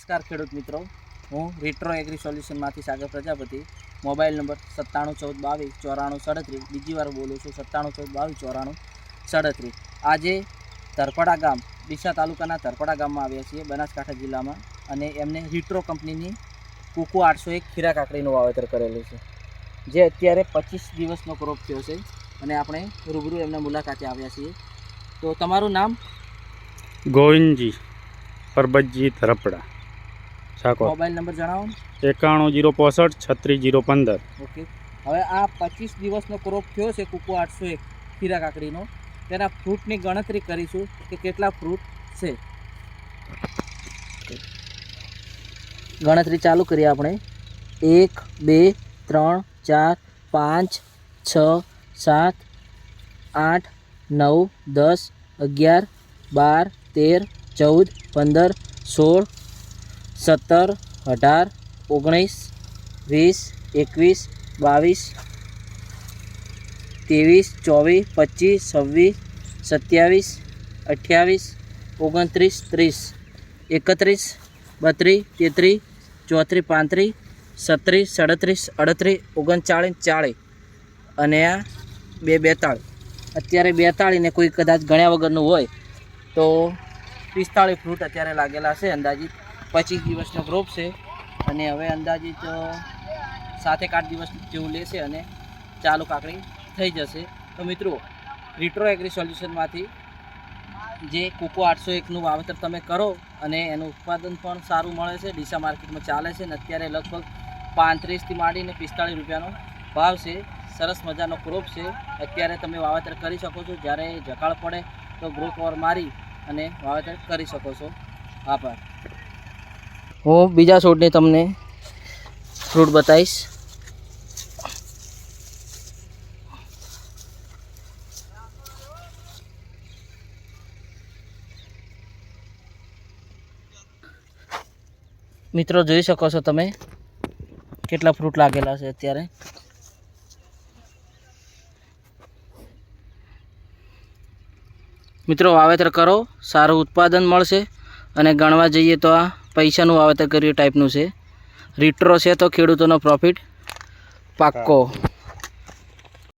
નમસ્કાર ખેડૂત મિત્રો. હું રિટ્રો એગ્રી સોલ્યુશનમાંથી સાગર પ્રજાપતિ. મોબાઈલ નંબર સત્તાણું ચૌદ બાવીસ ચોરાણું સડત્રીસ. બીજી વાર બોલું છું સત્તાણું ચૌદ બાવીસ ચોરાણું સડત્રીસ. આજે તરપડા ગામ, ડીસા તાલુકાના તરપડા ગામમાં આવ્યા છીએ, બનાસકાંઠા જિલ્લામાં. અને એમને હિટ્રો કંપનીની કુકુ આઠસો એક ખીરા કાકડીનું વાવેતર કરેલું છે. જે અત્યારે પચીસ દિવસનો ક્રોપ થયો છે અને આપણે રૂબરૂ એમના મુલાકાતે આવ્યા છીએ. તો તમારું નામ? ગોવિંદજી, પરબતજી ધરપડા. સાકો મોબાઈલ નંબર જણાવો એકાણું જીરો પોસઠ છત્રીસ જીરો પંદર. ઓકે. હવે આ પચીસ દિવસનો ક્રોપ થયો છે કુકુ આઠસો એક ખીરા કાકડીનો. તેના ફ્રૂટની ગણતરી કરીશું કે કેટલા ફ્રૂટ છે. ગણતરી ચાલુ કરીએ આપણે. એક બે ત્રણ ચાર પાંચ છ સાત આઠ નવ દસ અગિયાર બાર તેર ચૌદ પંદર સોળ સત્તર, અઢાર, ઓગણીસ, વીસ, એકવીસ, બાવીસ, ત્રેવીસ, ચોવીસ, પચીસ, છવ્વીસ, સત્યાવીસ, અઠ્યાવીસ, ઓગણત્રીસ, ત્રીસ, એકત્રીસ, બત્રીસ, તેત્રીસ, ચોત્રીસ, પાંત્રીસ સત્રીસ સાડત્રીસ, અડત્રીસ, ઓગણચાળીસ, ચાળીસ અને આ બે બેતાળીસ. અત્યારે બેતાળીસ ને કોઈ કદાચ ગણ્યા વગરનું હોય તો પિસ્તાળીસ ફ્રૂટ અત્યારે લાગેલા છે અંદાજિત. પચીસ દિવસનો ગ્રોપ છે. અને હવે અંદાજિત સાત સાતેક આઠ દિવસ જેવું લેશે અને ચાલુ કાકડી થઈ જશે. તો મિત્રો રિટ્રો એગ્રી સોલ્યુશનમાંથી જે કોકો આઠસો એકનું વાવેતર તમે કરો અને એનું ઉત્પાદન પણ સારું મળે છે. ડીસા માર્કેટમાં ચાલે છે અને અત્યારે લગભગ પાંત્રીસથી માંડીને પિસ્તાળીસ રૂપિયાનો ભાવ છે. સરસ મજાનો ક્રોપ છે. અત્યારે તમે વાવેતર કરી શકો છો. જ્યારે જકાળ પડે તો ગ્રો કવર મારી અને વાવેતર કરી શકો છો. આભાર. હું બીજા છોડની તમને ફ્રૂટ બતાવીશ. મિત્રો, જોઈ શકો છો તમે કેટલા ફ્રૂટ લાગેલા છે અત્યારે. મિત્રો, વાવેતર કરો, સારું ઉત્પાદન મળશે અને ગણવા જઈએ તો આ પૈસાનું વાવેતર કર્યું ટાઈપનું છે. રિટ્રો છે તો ખેડૂતોનો પ્રોફિટ પાક્કો.